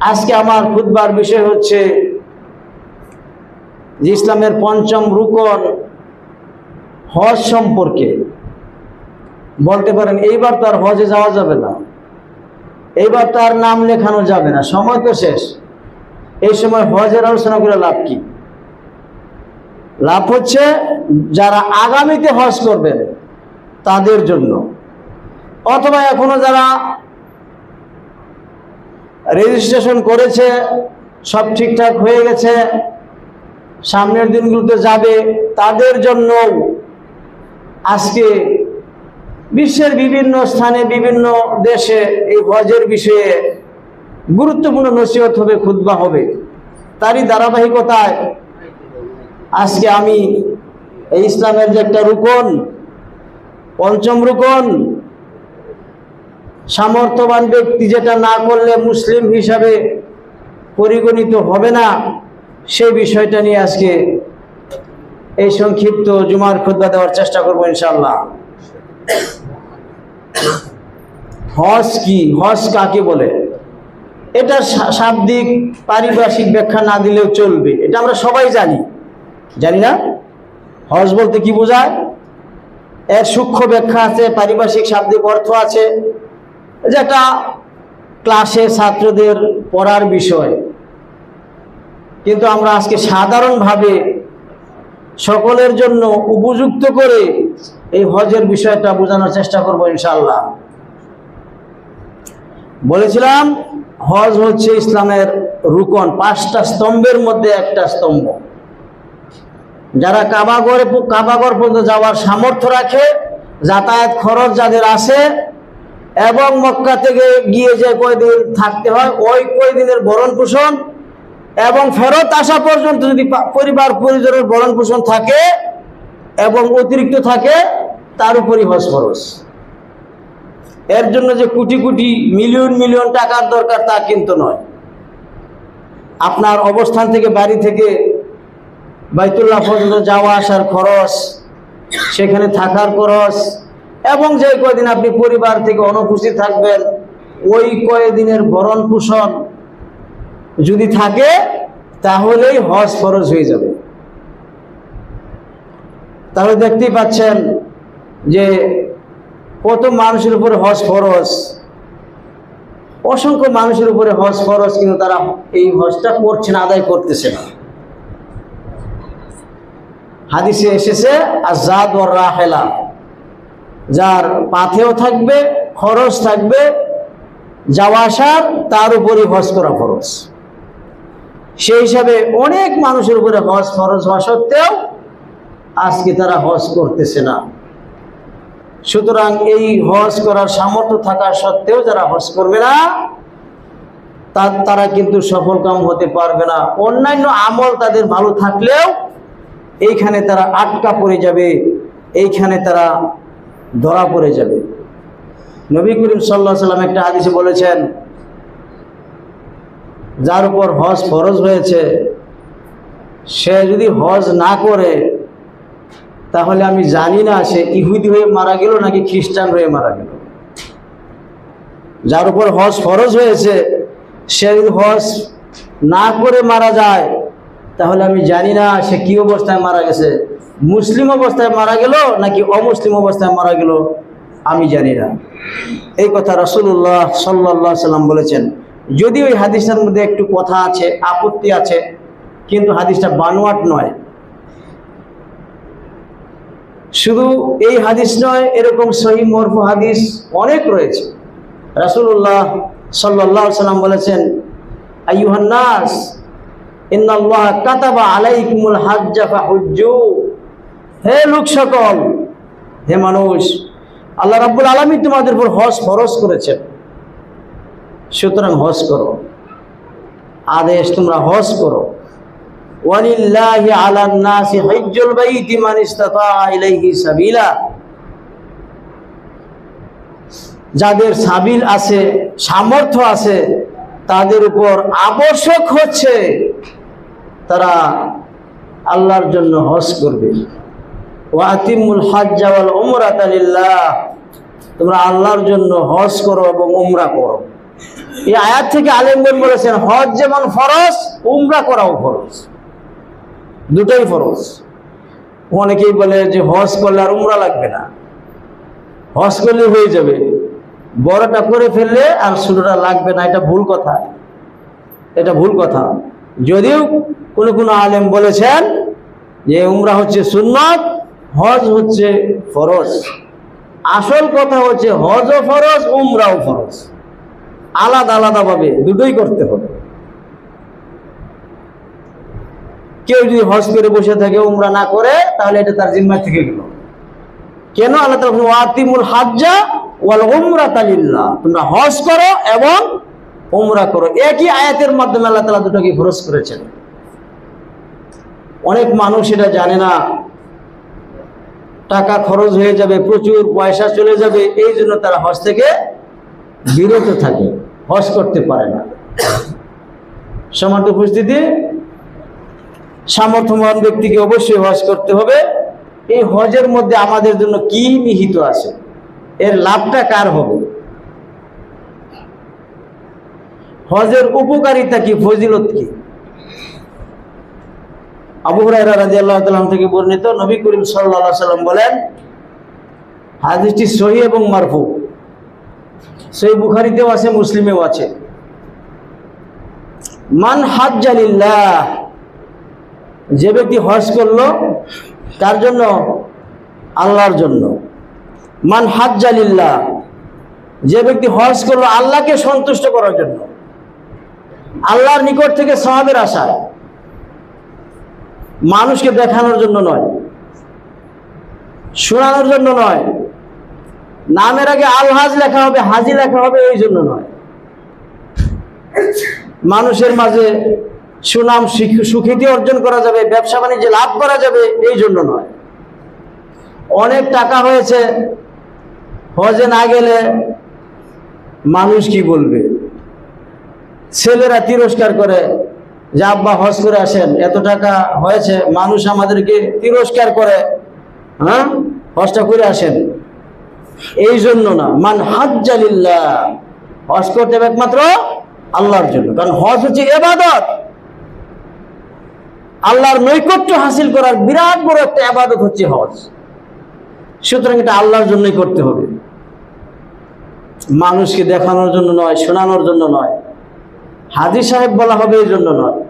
আজকে আমার খুদবার বিষয় হচ্ছে যে ইসলামের পঞ্চম রুকন হজ সম্পর্কে। বলতে পারেন, এইবার তো আর হজে যাওয়া যাবে না। এইবার তার নাম লেখানো যাবে না। সময় তো শেষ। এই সময় হজের আলোচনা করে লাভ কি? লাভ হচ্ছে যারা আগামীতে হজ করবেন তাদের জন্য। অথবা এখনও যারা রেজিস্ট্রেশন করেছে, সব ঠিকঠাক হয়ে গেছে, সামনের দিনগুলোতে যাবে। তাদের জন্য আজকে বিশ্বের বিভিন্ন স্থানে, বিভিন্ন দেশে এই হজের বিষয়ে গুরুত্বপূর্ণ নসিহত হবে খুদ্া হবে। তারই ধারাবাহিকতায় আজকে আমি এই ইসলামের যে একটা রুকন, পঞ্চম রুকন সামর্থ্যবান ব্যক্তি যেটা না করলে মুসলিম হিসাবে পরিগণিত হবে না, সেই বিষয়টা নিয়ে আজকে এই সংক্ষিপ্ত জুমার খুদ্া দেওয়ার চেষ্টা করব ইনশাল্লাহ হজ কি? হজ কাকে বলে? এটা শাব্দিক পারিভাষিক ব্যাখ্যা না দিলেও চলবে। এটা আমরা সবাই জানি। জানি না? হজ বলতে কি বোঝায়? এর সূক্ষ্ম ব্যাখ্যা আছে পারিভাষিক শাব্দিক অর্থ আছে। যেটা ক্লাসে ছাত্রদের পড়ার বিষয়। কিন্তু আমরা আজকে সাধারণভাবে সকলের জন্য উপযুক্ত করে এই হজের বিষয়টা বোঝানোর চেষ্টা করব ইনশাল্লাহ বলেছিলাম, হজ হচ্ছে ইসলামের রুকন, পাঁচটা স্তম্ভের মধ্যে একটা স্তম্ভ। যারা কাবাগর কাবাগর পর্যন্ত যাওয়ার সামর্থ্য রাখে, যাতায়াত খরচ যাদের আছে এবং মক্কা থেকে গিয়ে যে কয়দিন থাকতে হয়, ওই কয়দিনের ভরণ পোষণ এবং ফেরত আসা পর্যন্ত যদি পরিবার পরিজনের ভরণ পোষণ থাকে এবং অতিরিক্ত থাকে, তার উপরই হজ খরচ এর জন্য যে কোটি কোটি, মিলিয়ন মিলিয়ন টাকার দরকার, তা কিন্তু নয়। আপনার অবস্থান থেকে বাড়ি থেকে বাইতুল্লাহ পর্যন্ত যাওয়া আসার খরচ, সেখানে থাকার খরচ এবং যে কয়দিন আপনি পরিবার থেকে অনুপস্থিত থাকবেন, ওই কয়দিনের ভরণ পোষণ যদি থাকে, তাহলেই হজ খরচ হয়ে যাবে। তাহলে দেখতেই পাচ্ছেন যে কত মানুষের উপরে হজ ফরজ, অসংখ্য মানুষের উপরে হজ ফরজ, কিন্তু তারা এই হজটা করছে না, আদায় করতেছে না। হাদিসে এসেছে আর আজাদ ও রাহেলা। যার পাথেও থাকবে, খরচ থাকবে, যাওয়া আসার, তার উপরই হজ করা খরচ। সেই হিসাবে অনেক মানুষের উপরে হজ খরচ হওয়া সত্ত্বেও আজকে তারা হজ করতেছে না। সুতরাং এই হজ করার সামর্থ্য থাকা সত্ত্বেও যারা হজ করবে না তারা কিন্তু সফল কাম হতে পারবে না। অন্যান্য আমল তাদের ভালো থাকলেও এইখানে তারা আটকা পড়ে যাবে, এইখানে তারা ধরা পড়ে যাবে। নবী করিম সাল্লাহ সাল্লাম একটা হাদিসে বলেছেন, যার উপর হজ ফরজ হয়েছে সে যদি হজ না করে, তাহলে আমি জানি না সে ইহুদি হয়ে মারা গেল নাকি খ্রিস্টান হয়ে মারা গেল। যার উপর হজ ফরজ হয়েছে, সে যদি হজ না করে মারা যায়, তাহলে আমি জানি না সে কি অবস্থায় মারা গেছে। মুসলিম অবস্থায় মারা গেল নাকি অমুসলিম অবস্থায় মারা গেল, আমি জানি না। এই কথা রসুল্লাহ সাল্লাহ সাল্লাম বলেছেন। যদি ওই হাদিসটার মধ্যে একটু কথা আছে, আপত্তি আছে, কিন্তু হাদিসটা বানোয়াট নয়। শুধু এই হাদিস নয়, এরকম সহি মরফু হাদিস অনেক রয়েছে। রাসূলুল্লাহ সাল্লাল্লাহু আলাইহি সাল্লাম বলেছেন, আইয়ুহান নাস, ইন্নাল্লাহ কাতাবা আলাইকুমুল হাজ্জা ফাহুজ্জু। হে লোক সকল, হে মানুষ, আল্লাহ রাব্বুল আলামিন তোমাদের উপর হজ ফরজ করেছেন। সুতরাং হজ করো। আদেশ তোমরা হস করো। সাবিলা। যাদের সাবিল আছে, সামর্থ্য আছে, তাদের উপর আবশ্যক হচ্ছে, তারা আল্লাহর জন্য হজ করবে। ওয়াতিমুল হজ্জা ওয়াল উমরাতা লিল্লাহ। তোমরা আল্লাহর জন্য হজ করো এবং উমরা করো। এই আয়াত থেকে আলেমগন বলেছেন, হজ যেমন ফরজ, উমরা করাও ফরজ। দুটোই ফরজ। অনেকেই বলে যে হজ করলে আর উমরা লাগবে না। হজ করলে হয়ে যাবে। বড়টা করে ফেললে আর ছোটটা লাগবে না, এটা ভুল কথা। এটা ভুল কথা। যদিও কোনো কোনো আলেম বলেছেন যে উমরা হচ্ছে সুন্নত হজ হচ্ছে ফরজ। আসল কথা হচ্ছে হজও ফরজ, উমরাও ফরজ। আলাদা আলাদাভাবে দুটোই করতে হবে। কেউ যদি হজ করে বসে থাকে, উমরা না করে, তাহলে এটা তার জিম্মায় থেকে গেল। কেন আল্লাহ ওয়াতিমুল হাজ্জা ওয়াল উমরা তালিল্লাহ তোমরা হজ করো এবং উমরা করো। একই আয়াতের মাধ্যমে আল্লাহ তাআলা দুটোকে ফরজ করেছেন। অনেক মানুষ এটা জানে না। টাকা খরচ হয়ে যাবে, প্রচুর পয়সা চলে যাবে, এই জন্য তারা হজ থেকে বিরত থাকে, হজ করতে পারে না। সমান্ত উপস্থিতি, সামর্থ্যবান ব্যক্তিকে অবশ্যই হজ করতে হবে। এই হজের মধ্যে আমাদের জন্য কি নিহিত আছে? এর লাভটা কার হবে? হজের উপকারিতা কি, ফজিলত কি? আবু হুরায়রা রাদিয়াল্লাহু তাআলা থেকে বর্ণিত নবী করিম আলাইহি সাল্লাম বলেন, হাদিসটি সহি এবং মারফু। সহি বুখারীতেও আছে, মুসলিমেও আছে। মান হাত হাজ্জালিল্লাহ যে ব্যক্তি হজ করল, তার জন্য আল্লাহর জন্য। মান হাত হাজ্জালিল্লাহ যে ব্যক্তি হজ করল আল্লাহকে সন্তুষ্ট করার জন্য। আল্লাহর নিকট থেকে সহাবের আশায়। মানুষকে দেখানোর জন্য নয়, শোনানোর জন্য নয়, নামের আগে আল হাজ লেখা হবে, হাজি লেখা হবে, এই জন্য নয়। মানুষের মাঝে সুনাম সুখ্যাতি অর্জন করা যাবে, ব্যবসা বাণিজ্যে লাভ করা যাবে, এই জন্য নয়। অনেক টাকা হয়েছে, হজে না গেলে মানুষ কি বলবে? ছেলেরা তিরস্কার করে যে, আব্বা, হজ করে আসেন, এত টাকা হয়েছে, মানুষ আমাদেরকে তিরস্কার করে হ্যাঁ? হজটা করে আসেন। এই জন্য না, মান হাজ্জালিল্লাহ হজ করতে হবে একমাত্র আল্লাহর জন্য। কারণ হজ হচ্ছে এবাদত। আল্লাহর নৈকট্য হাসিল করার বিরাট বড় একটা আবাদত হচ্ছে হজ। সুতরাং এটা আল্লাহর জন্যই করতে হবে। মানুষকে দেখানোর জন্য নয়, শোনানোর জন্য নয়। হাজি সাহেব বলা হবে এই জন্য নয়।